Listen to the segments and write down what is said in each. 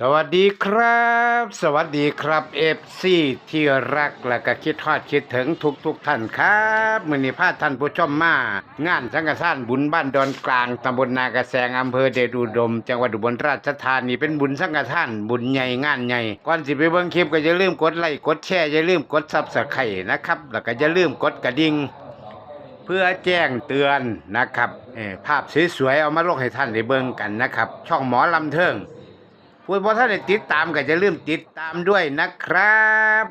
สวัสดีครับ สวัสดีครับเอฟซีที่รักและก็คิดทอดคิดถึงทุกทุกๆท่านครับมือนี้พาท่านผู้ชมมางานสังฆทานบุญบ้านดอนกลางตำบลนากระแสงอำเภอเดชอุดม จังหวัดอุบลราชธานีเป็นบุญสังฆทานบุญใหญ่งานใหญ่ก่อนสิไปเบิ่งคลิปก็อย่าลืมกดไลค์กดแชร์อย่าลืมกดซับสไครต์นะครับ แล้วก็อย่าลืมกดกระดิ่งเพื่อแจ้งเตือนนะครับภาพสวยๆเอามาลงให้ท่านได้เบิ่งกันนะครับ ช่องหมอลำเทิง พูดพอท่านได้ติดตามก็จะลืมติดตามด้วยนะครับ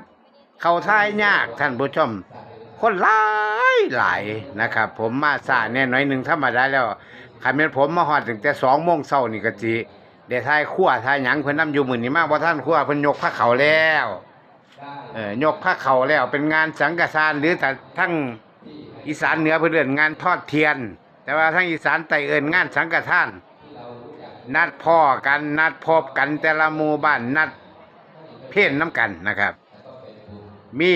เข้าท้ายยากท่านผู้ชม คนหลายหลายนะครับ ผมมาสายแน่น้อยหนึ่งธรรมดาแล้วคันเป็นผมมาหอดถึงแต่สองโมงเช้านี่ก็จีเดี๋ยวทายขั้วทายหยังเพิ่นนํอยู่มื้อนี้มาบ่ท่านขั้วเพิ่นยกผ้าเขาแล้วเออยกผ้าเขาแล้วเป็นงานสังฆทานหรือถ้าทั้งอีสานเหนือเพื่นเอนงานทอดเทียน แต่ว่าทั้งอีสานใต้เอินงานสังฆทาน นัดพ่อกันนัดพบกันแต่ละหมู่บ้านนัดเพ่นน้ำกันนะครับ มี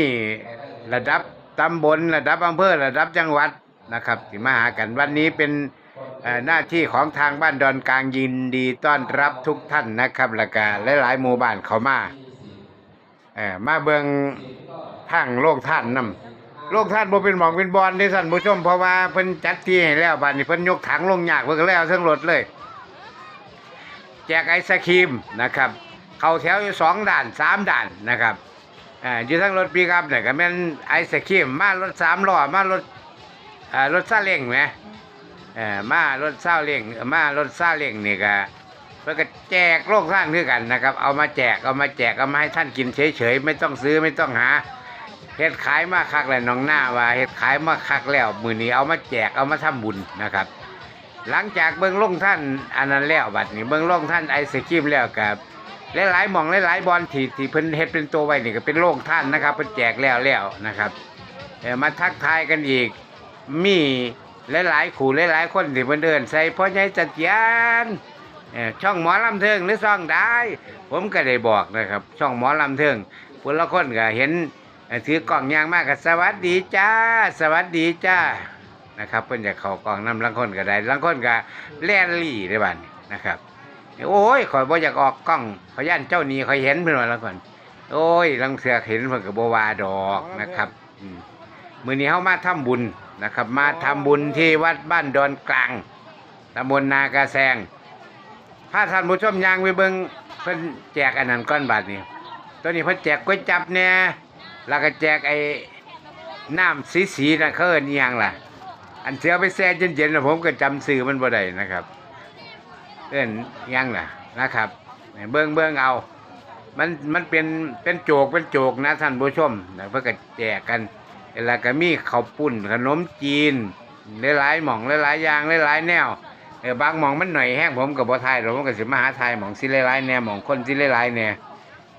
ระดับตำบลระดับอำเภอระดับจังหวัดนะครับที่มาหากันวันนี้เป็นหน้าที่ของทางบ้านดอนกลางยินดีต้อนรับทุกท่านนะครับแล้วก็หลายๆหมู่บ้านเขามาเออมาเบิงทางโลกท่านนำโลกท่านบ่เป็นหมองเป็นบอลที่ท่นผู้ชมเพราะว่าเพิ่นจัดที่ให้แล้วบัดนี้เพิ่นยกถังลงยากเพิ่นก็แล้วเทั้งรถเลย แจกไอศครีมนะครับ เข้าแถวอยู่สองด่านสามด่านนะครับอ่าอยู่ทั้งรถปีกอัพเนี่ยก็แม่นไอศครีมมารถสามล้อมารถอ่ารถซาเล้งไหมเออมารถซาเล้งมารถซาเล้งนี่ก็เพื่อก็แจกโลกสร้างด้วยกันนะครับ เอามาแจกเอามาแจกเอามาให้ท่านกินเฉยๆไม่ต้องซื้อไม่ต้องหาเฮ็ดขายมาคักแล้วน้องหน้าว่าเฮ็ดขายมาคักแล้วมือนี้เอามาแจกเอามาทำบุญนะครับ หลังจากเบิ่งลงท่านอันนั้นแล้วบัดนี้เบิ่งลงท่านไอศครีมแล้วกับหลายๆหมองหลายๆบอลที่ที่เพิ่นเฮ็ดเป็นตัวไว้นี่ก็เป็นโรงท่านนะครับเพิ่นแจกแล้วแล้วนะครับเออมาทักทายกันอีก มีหลายๆขู่หลายๆคนที่เพิ่นเดินใส่พ่อใหญ่จัดยานเอ่อช่องหมอลำเทิงหรือช่องได้ ผมก็ได้บอกนะครับ ช่องหมอลำเทิงพละคนก็เห็นเอ่อถือกล่องยางมากก็สวัสดีจ้า สวัสดีจ้า นะครับเพิ่นจะเขากล่องน้ำลังคนก็ได้ลังคนก็แล่นลี่ได้บ้านนะครับโอ้ยข่อยบ่อยากออกกล้องขอย่านเจ้าหนี้ข่อยเห็นเพิ่นว่าลังคนโอ้ยลังเสือเห็นเพิ่นก็บ่ว่าดอกนะครับมื้อนี้เฮามาทำบุญนะครับ มาทำบุญที่วัดบ้านดอนกลางตำบลนากระแซงถ้าท่านผู้ชมยางไปเบิ่งเพิ่นแจกอันนั้นก้อนบาทนี่ตัวนี้เพิ่นแจกก๋วยจับเนี่ยแล้วก็แจกไอ้น้ำสีสีๆนะเขาเอิ้นอิหยังล่ะ อันเสียไปแซ่เย็นๆนะผมก็จำชื่อมันบ่ได้นะครับเอิ้นอิหยังล่ะนะครับ เบิ่งเบิ่งเอา มันมันเป็นเป็นโจกเป็นโจกนะท่านผู้ชมนะเพิ่นก็แจกกันแล้วก็มีข้าวปุ้นขนมจีนหลายๆหม่องหลายๆอย่างหลายๆแนวเออบางหมองมันหน่อยแห้งผมกับบ่ทายหรอกผมก็สิมาหาทายหมองสิหลายๆแน่หมองคนสิหลายๆแน่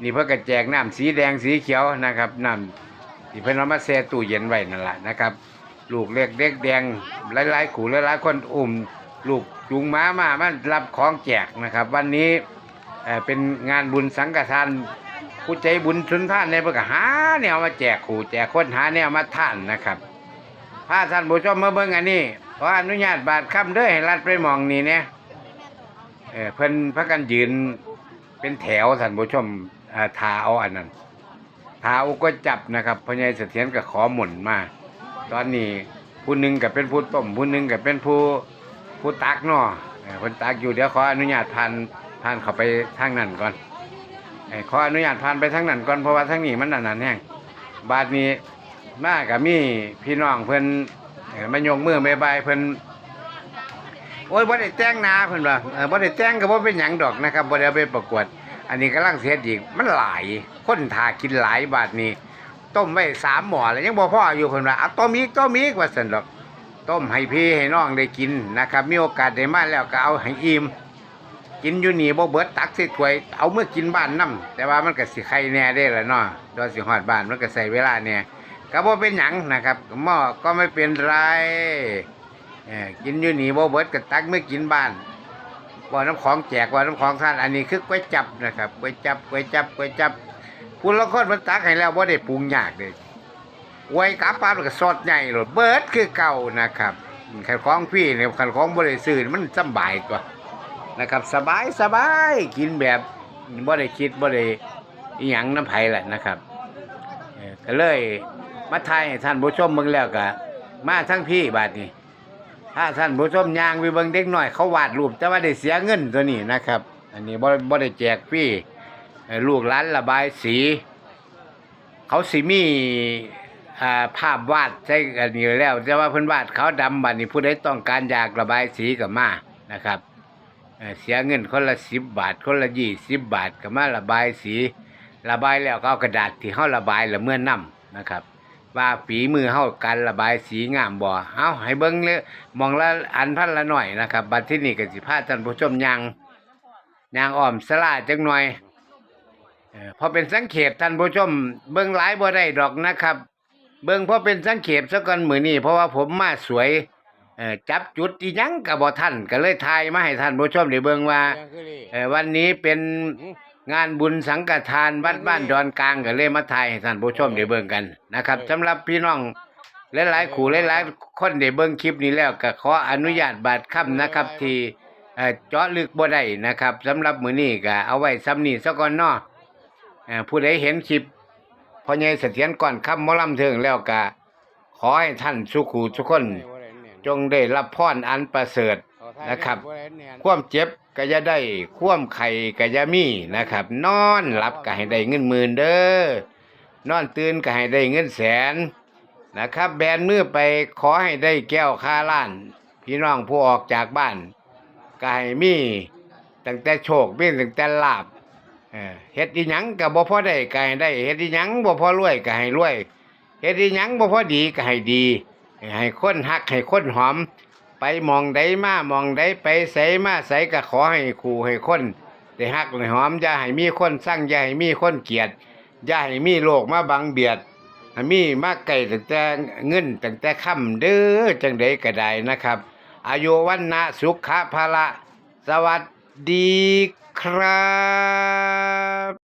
นี่เพิ่นก็แจกน้ำสีแดงสีเขียวนะครับน้ำที่เพิ่นเอามาแช่ตู้เย็นไว้นั่นแหละนะครับ ลูกเล็กเด็กแดงหลายๆขู่หลายๆคนอุ้มลูกจูงม้ามามันรับของแจกนะครับ วันนี้เป็นงานบุญสังฆทานผู้ใจบุญชุนท่านเนี่ยเพิ่นก็หาแนวมาแจกขู่แจกคนหาแนวมาท่านนะครับพาท่านผู้ชมมาเบิ่งอันนี้ขออนุญาตบาดคำเด้อให้รัดไปมองนี่เนี่ยเออเพิ่นพักกันยืนเป็นแถวท่านผู้ชมทาเอาอันนั้นทาอาก็จับนะครับพญายเสถียรก็ขอหมุนมา ตอนนี้ผู้หนึ่งก็เป็นผู้ต้มผู้หนึ่งก็เป็นผู้ผู้ตักเนาะเออเพิ่นตักอยู่เดี๋ยวขออนุญาตผ่านผ่านเข้าไปทางนั้นก่อนขออนุญาตผ่านไปทางนั้นก่อนเพราะว่าทางนี้มันอันนั้นแห้งบาดนี้มากับมีพี่น้องเพิ่นเอ่อมายกมือใบ๊ายบเพิ่นโอ้ยบ่ได้แต่งน้าเพิ่นว่าเออบ่ได้แต่งก็บ่เป็นหยังดอกนะครับบ่ได้ไปประกวด อันนี้กำลังเสียอีกมันหลายคนทากินหลายบาทนี้ ต้มไว้สามหม้อแล้วยังบ่พ่ออยู่เพิ่นว่าเอาต้มอีกต้มอีกว่าซั่นดอก ต้มให้พี่ให้น้องได้กินนะครับ มีโอกาสได้มาแล้วก็เอาให้อิ่มกินอยู่นี่บ่เบิดตักใส่ถ้วยเอาเมื่อกินบ้านนํแต่ว่ามันก็สิไข่แน่เด้ละเนาะดอสิฮอดบ้านมันก็ใช้เวลาแน่ก็บ่เป็นหยังนะครับหม้อก็ไม่เป็นไรกินอยู่นี่บ่เบิดก็ตักไม่กินบ้านบ่น้ำของแจกบ่น้ำของท่านอันนี้คือก๋วยจับนะครับก๋วยจับก๋วยจับก๋วยจับ ผู้ละคนมันตักให้แล้วบ่าได้ปรุงยากเลยไว้กับปั๊บแล้วก็สดใหญ่โลดเบิร์ดคือเก่านะครับคันของพี่เนี่ยคันของบ่ได้ซื้อนี่มันสำบายกว่านะครับ สบายสบายกินแบบบ่ได้คิดบ่ได้หยังน้ำไผ่แหละนะครับก็เลยมาทยท่านผู้ชมเบิ่งแล้วก็มาทั้งพี่บาดนี้ถ้าท่านผู้ชมยางไปเบิงเด็กหน้อยเขาวาดรูปแต่ว่าได้เสียเงินตัวนี้นะครับ อันนี้บ่บ่ได้แจกฟรีเอ่ ลูกหลานระบายสี เขาสิมีภาพวาดใช่กันอยู่แล้วแต่ว่าเพิ่นวาดเขาดำบัดนี้ผู้ใดต้องการอยากระบายสีก็มานะครับเสียเงินคนละ10บบาท คนละ20บบาทก็มาระบายสี ระบายแล้วก็เอากระดาษที่เฮาระบายละเมื่อนํนะครับ ว่าฝีมือเฮาการระบายสีงามบ่เฮาให้เบิ่งเลยมองละอันพันละหน่อยนะครับ บัดที่นี่ก็สิพาท่านผู้ชมยังยางอ้อมสลาจังหน่อย พอเป็นสังเขปท่านผู้ชม เบิ่งหลายบ่ได้ดอกนะครับ เบิ่งพอเป็นสังเขปซะก่อนมื้อนี้เพราะว่าผมมาสวยเอ่อจับจุดอีหยังก็บ่ทันก็เลยถ่ายมาให้ท่านผู้ชมได้เบิ่งว่าเอ่อวันนี้เป็นงานบุญสังฆทานวัดบ้านดอนกลางก็เลยมาถ่ายให้ท่านผู้ชมได้เบิ่งกันนะครับสำหรับพี่น้องหลายๆขู่หลายๆคนได้เบิ่งคลิปนี้แล้วก็ขออนุญาตบาดค่ำนะครับ ที่เอ่อเจาะลึกบ่ได้นะครับสำหรับมื้อนี้ก็เอาไว้ซ้ำนี้ซะก่อนเนาะเอ่อ ผู้ใดเห็นคลิปพ่อใหญ่เสถียรก่อนคำมอลำเทิงแล้วก็ขอให้ท่านสุขูทุกคน จงได้รับพรอันประเสริฐนะครับ ความเจ็บก็จะได้ ความไข่ก็จะมีนะครับ นอนหลับก็ให้ได้เงินหมื่นเด้อนอนตื่นก็ให้ได้เงินแสนนะครับ แบนมือไปขอให้ได้แก้วคาล้าน พี่น้องผู้ออกจากบ้านก็ให้มีตั้งแต่โชคมีตั้งแต่ลาบ เฮ็ดอีหยังก็บ่พอได้ก็ให้ได้เฮ็ดอีหยังบ่พอรวยก็ให้รวยเฮ็ดอีหยังบ่พอดีก็ให้ดี ให้คนฮักให้คนหอม ไปมองใดมามองใดไปใสมาใสก็ขอให้คู่ให้คนได้ฮักได้หอมอย่าให้มีคนสั่งอย่าให้มีคนเกลียดอย่าให้มีโลกมาบังเบียดมีมาไก่ตั้งแต่เงินตั้งแต่ค่ำเด้อจังใดก็ได้นะครับ อายุวันนะสุขภาละสวัส ดีครับ